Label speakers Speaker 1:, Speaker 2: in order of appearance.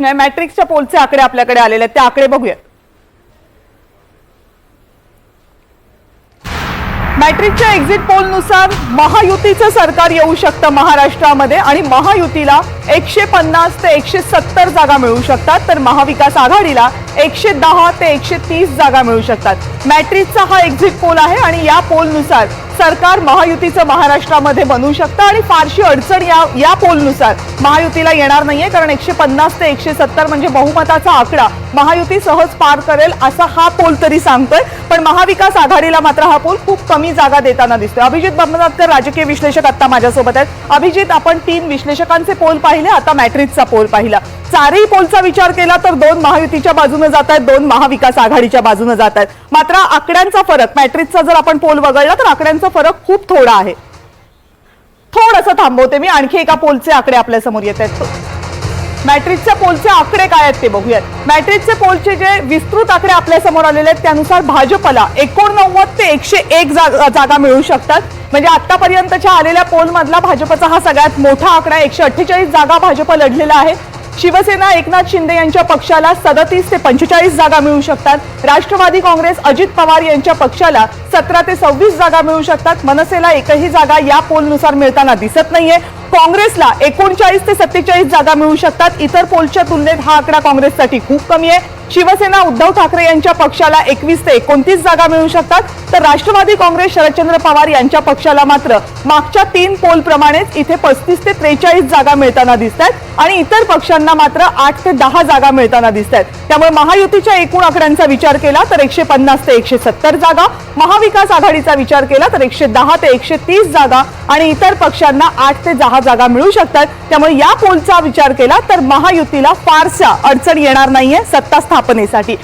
Speaker 1: नाही, मॅट्रिक्सच्या पोलचे आकडे आपल्याकडे आलेले आहेत. ते आकडे बघूयात. मॅट्रिकच्या एक्झिट पोलनुसार महायुतीचं सरकार येऊ शकतं महाराष्ट्रामध्ये आणि महायुतीला एकशे पन्नास ते एकशे सत्तर जागा मिळू शकतात. तर महाविकास आघाडीला एकशे दहा ते एकशे तीस जागा मिळू शकतात. मॅट्रिकचा हा एक्झिट पोल आहे आणि या पोलनुसार सरकार महायुतीचं महाराष्ट्रामध्ये बनवू शकतं आणि फारशी अडचण या या पोलनुसार महायुतीला येणार नाहीये कारण एकशे पन्नास ते एकशे सत्तर म्हणजे बहुमताचा आकडा महायुती सहज पार करेल असा हा पोल तरी सांगतोय. पण महाविकास आघाडीला मात्र हा पोल खूप कमी जागा देताना दिसतोय. अभिजित बंबनाथकर राजकीय विश्लेषक आता माझ्यासोबत आहेत. अभिजित आपण तीन विश्लेषकांचे पोल पाहिले आता मॅट्रिकचा पोल पाहिला. चारही पोलचा विचार केला तर दोन महायुतीच्या बाजूने जात आहेत दोन महाविकास आघाडीच्या बाजूने जात आहेत. मात्र आकड्यांचा फरक मॅट्रिकचा जर आपण पोल वगळला तर आकड्यांचा फरक खूप थोडा आहे. थोडंसं थांबवते मी आणखी एका पोलचे आकडे आपल्यासमोर येत आहेत. मॅट्रिकच्या पोलचे आकडे काय आहेत ते बघूयात. मॅट्रिकचे पोलचे जे विस्तृत आकडे आपल्यासमोर आलेले आहेत त्यानुसार भाजपला एकोणनव्वद ते एकशे एक जागा जागा मिळू शकतात. म्हणजे आतापर्यंतच्या आलेल्या पोल मधला भाजपचा हा सगळ्यात मोठा आकडा एकशे अठ्ठेचाळीस जागा भाजप लढलेला आहे. शिवसेना एकनाथ शिंदे यांच्या पक्षाला सदतीस ते पंचेचाळीस जागा मिळू शकतात. राष्ट्रवादी काँग्रेस अजित पवार यांच्या पक्षाला सतरा ते सव्वीस जागा मिळू शकतात. मनसेला एकही जागा या पोलनुसार मिळताना दिसत नाहीये. काँग्रेसला एकोणचाळीस ते सत्तेचाळीस जागा मिळू शकतात. इतर पोलच्या तुलनेत हा आकडा काँग्रेससाठी खूप कमी आहे. शिवसेना उद्धव ठाकरे यांच्या पक्षाला एकवीस ते एकोणतीस जागा मिळू शकतात. तर राष्ट्रवादी काँग्रेस शरदचंद्र पवार यांच्या पक्षाला मात्र मागच्या तीन पोल प्रमाणेच इथे पस्तीस ते त्रेचाळीस जागा मिळताना दिसत आहेत आणि इतर पक्षांना मात्र आठ ते दहा जागा मिळताना दिसत आहेत त्यामुळे महायुतीच्या एकूण आकड्यांचा विचार केला तर एकशे पन्नास ते एकशे सत्तर जागा महाविकास आघाडीचा विचार केला तर एकशे दहा ते एकशे तीस जागा आणि इतर पक्षांना आठ ते दहा जागा मिळू शकतात. त्यामुळे या पोलचा विचार केला तर महायुतीला फारशा अडचण येणार नाहीये सत्ता स्थापनेसाठी.